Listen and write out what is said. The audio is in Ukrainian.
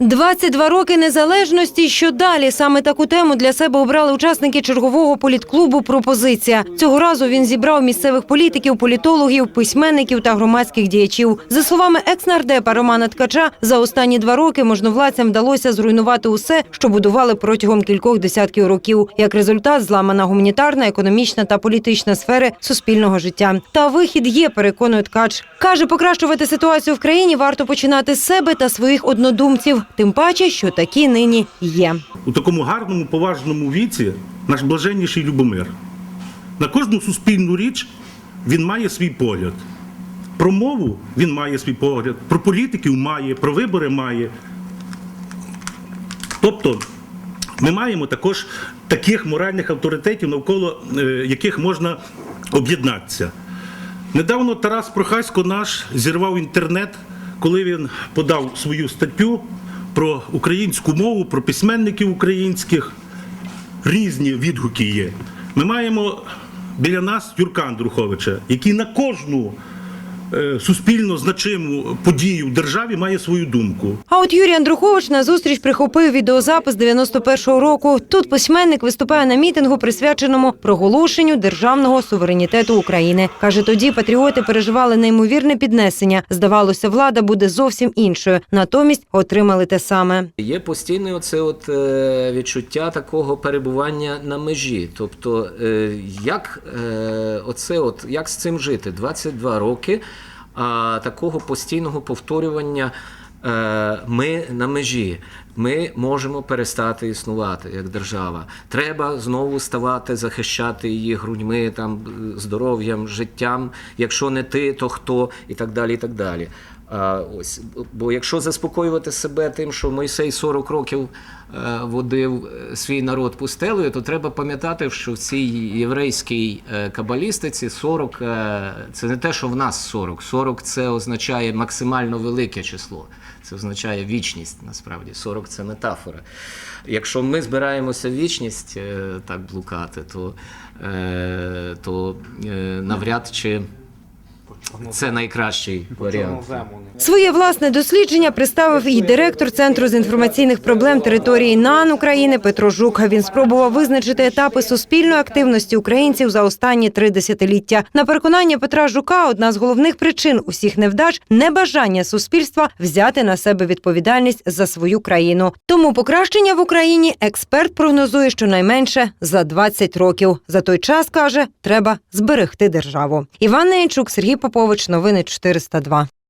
22 роки незалежності. Що далі? Саме таку тему для себе обрали учасники чергового політклубу Пропозиція. Цього разу він зібрав місцевих політиків, політологів, письменників та громадських діячів. За словами екс-нардепа Романа Ткача, за останні два роки можновладцям вдалося зруйнувати усе, що будували протягом кількох десятків років. Як результат, зламана гуманітарна, економічна та політична сфери суспільного життя. Та вихід є, переконує Ткач. Каже, покращувати ситуацію в країні варто починати з себе та своїх однодумців. Тим паче, що такі нині є. у такому гарному, поважному віці наш блаженніший Любомир. На кожну суспільну річ він має свій погляд. Про мову він має свій погляд, про політиків має, про вибори має. Тобто ми маємо також таких моральних авторитетів, навколо е, яких можна об'єднатися. Недавно Тарас Прохасько наш зірвав інтернет, коли він подав свою статтю про українську мову, про письменників українських. Різні відгуки є. Ми маємо біля нас Юрка Андруховича, який на кожну суспільно значиму подію в державі має свою думку. А от Юрій Андрухович на зустріч прихопив відеозапис 91-го року. Тут письменник виступає на мітингу, присвяченому проголошенню державного суверенітету України. Каже, тоді патріоти переживали неймовірне піднесення. Здавалося, влада буде зовсім іншою. Натомість отримали те саме. Є постійне оце от е, відчуття такого перебування на межі. Тобто, е, як е, оце от як з цим жити? 22 роки а, такого постійного повторювання. е, Ми на межі, ми можемо перестати існувати як держава. Треба знову ставати, захищати її грудьми, там здоров'ям, життям. Якщо не ти, то хто, і так далі. І так далі. Ось, бо якщо заспокоювати себе тим, що Мойсей 40 років е, водив е, свій народ пустелею, то треба пам'ятати, що в цій єврейській е, кабалістиці 40 е, це не те, що в нас 40. 40 це означає максимально велике число. Це означає вічність насправді. 40 це метафора. Якщо ми збираємося вічність так блукати, то, то навряд чи це найкращий варіант. Своє власне дослідження представив і директор центру з інформаційних проблем території НАН України Петро Жук. Він спробував визначити етапи суспільної активності українців за останні три десятиліття. На переконання Петра Жука, одна з головних причин усіх невдач небажання суспільства взяти на себе відповідальність за свою країну. Тому покращення в Україні експерт прогнозує щонайменше за 20 років. За той час каже, треба зберегти державу. Іван Нейчук, Сергій Попович, новини 402.